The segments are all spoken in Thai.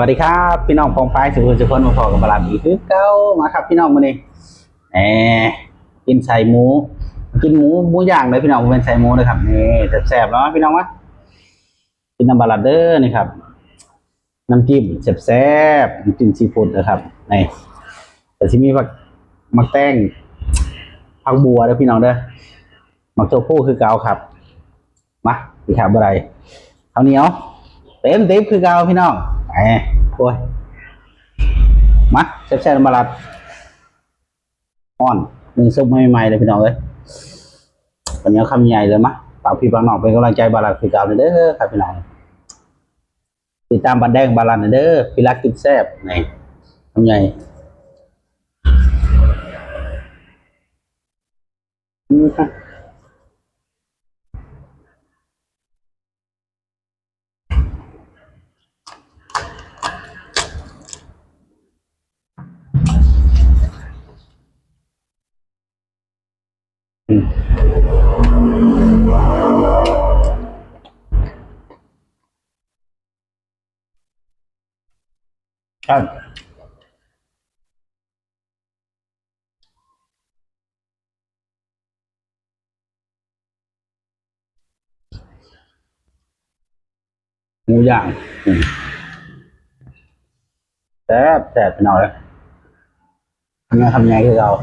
วัสดีครับพี่น้องพองไปสุขุมสุขนมาพอกับบาลาบีคือเก้ามาครับ พี่น้องมาเนี่แหมกินใส่หมู กินหมูหมูย่างเลยพี่น้องเป็นใส่หมูนะครับนี่แซ่บๆแล้วพี่น้องวะกินน้ำบาลาเดอร์นี่ครับน้ำจิ้มแซ่บๆน้ำจิ้มซีฟู้ดนะครับนี่แต่ที่มีผักมักแต้งผักบัวเด้อพี่น้องเด้อมักโจโป้คือเกาครับมาพี่ครับอะไรข้าวเหนียวเต็มเต็มคือเกาพี่น้อง แหมโอ้ยมาแซ่บๆน้ำบาลาอ่อนหนึ่งซุปใหม่ๆเลยพี่น้องเอ้ยวันนี้คำใหญ่เลยมะฝากพี่ฝากน้องเป็นกำลังใจบาลาคือเกาเด้อครับพี่น้องติดตามบันแดงบาลานเด้อพิรักกินแซบนี่ทำไงครับอืมครับหมูย่างอืมแซ่บแซ่บไปหน่อยทำไงทำไงคือ Ừ. ăn ngu dạng ừ. đẹp đẹp nổi nghe thăm nghe cái đầu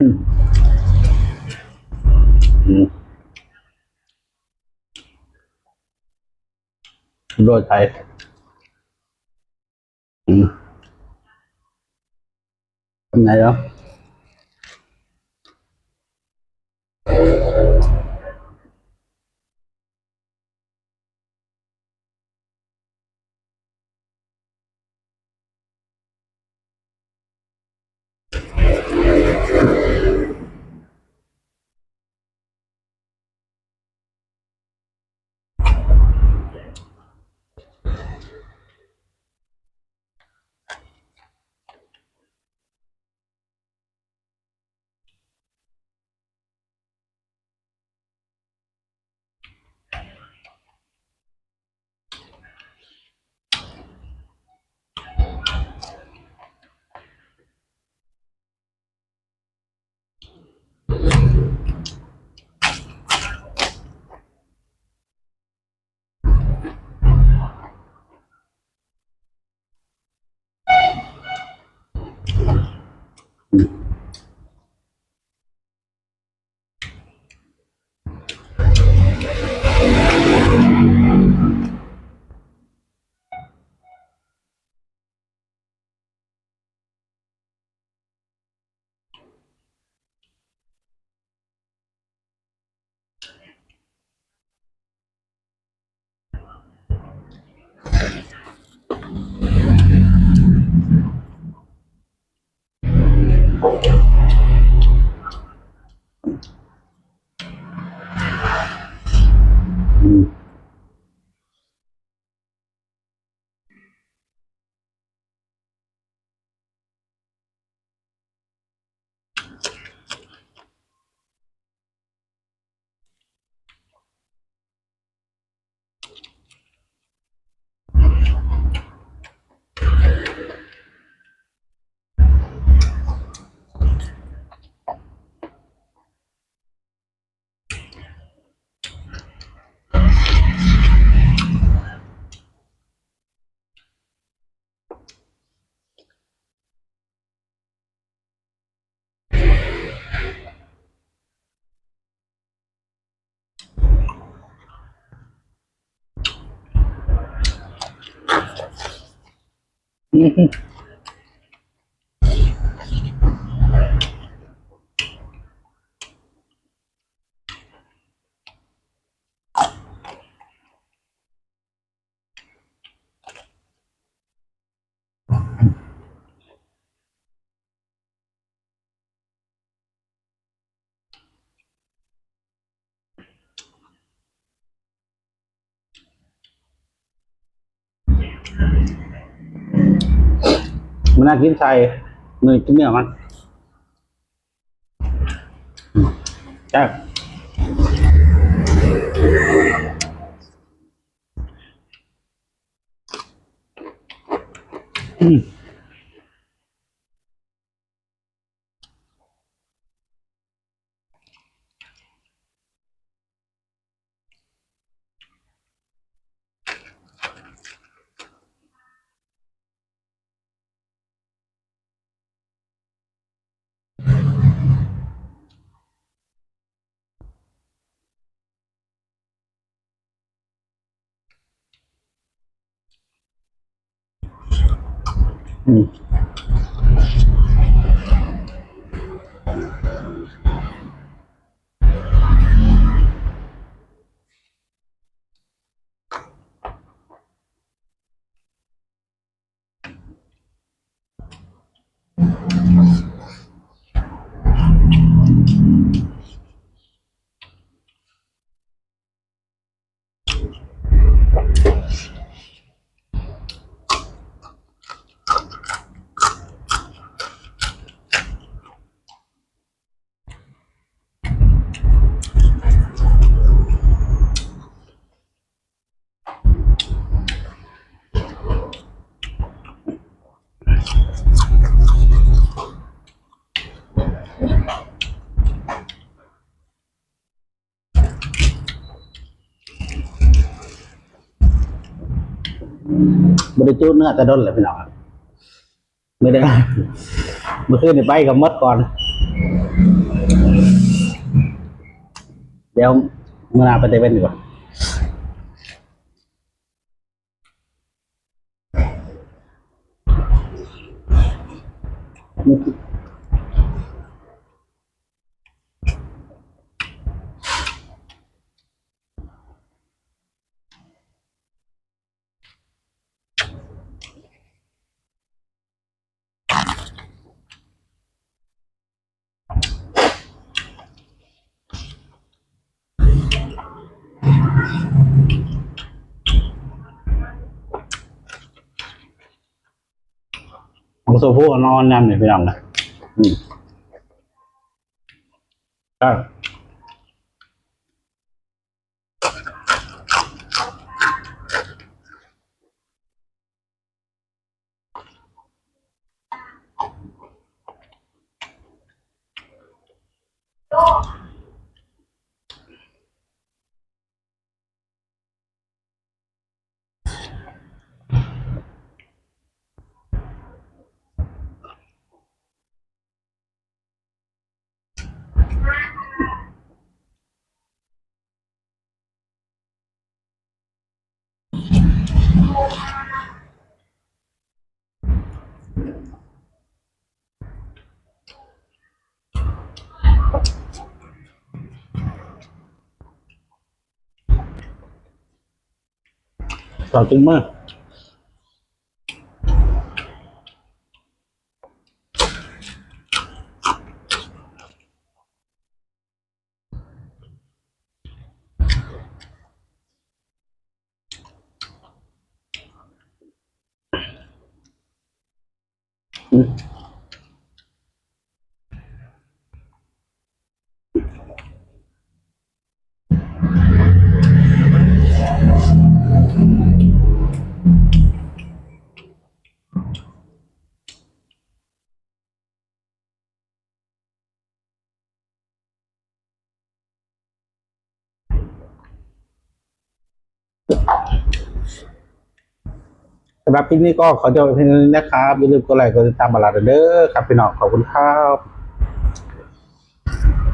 Hmm. Hmm. Rồi thầy. Ừ. Hôm. Mm-hmm. มันน่ากินใส่เนยกินเนื้อมันอืมแซ่บอืม Hum. บริจูดเนื้อแต่ด้นเลยพี่น้องครับไม่ได้เมื่อคืนนี่ไปกับมดก่อน เดี๋ยวเมื่อนาไปเตเว่นดีกว่า ของโซฟูนอนนำเนี่ยพี่น้องนะอืมอ่า ต่อจริงมากอืม สำหรับคลิปนี้ก็ขอจบเพียงเท่านี้นะครับอย่าลืมกดไลค์กดติดตามบาลาเด้อครับพี่น้องขอบคุณครับ